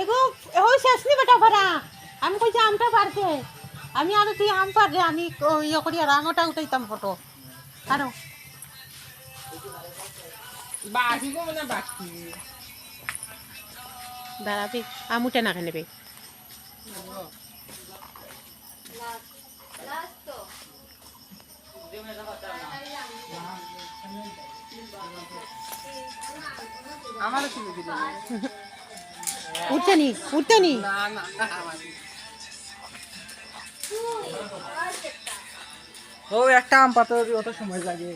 এগো ওই শেষ নি বেটা ভরা আমি কইছি আমটা পারছে আমি আর তুই আম পারবে আমি ইয়ে করি আর আঙটা উঠাইতাম ফটো। আরও। মানে দাঁড়াবি আম উঠে না ছিল দিদি উঠতে নি উঠতে নি ও একটা আম পাতা অত সময় লাগে।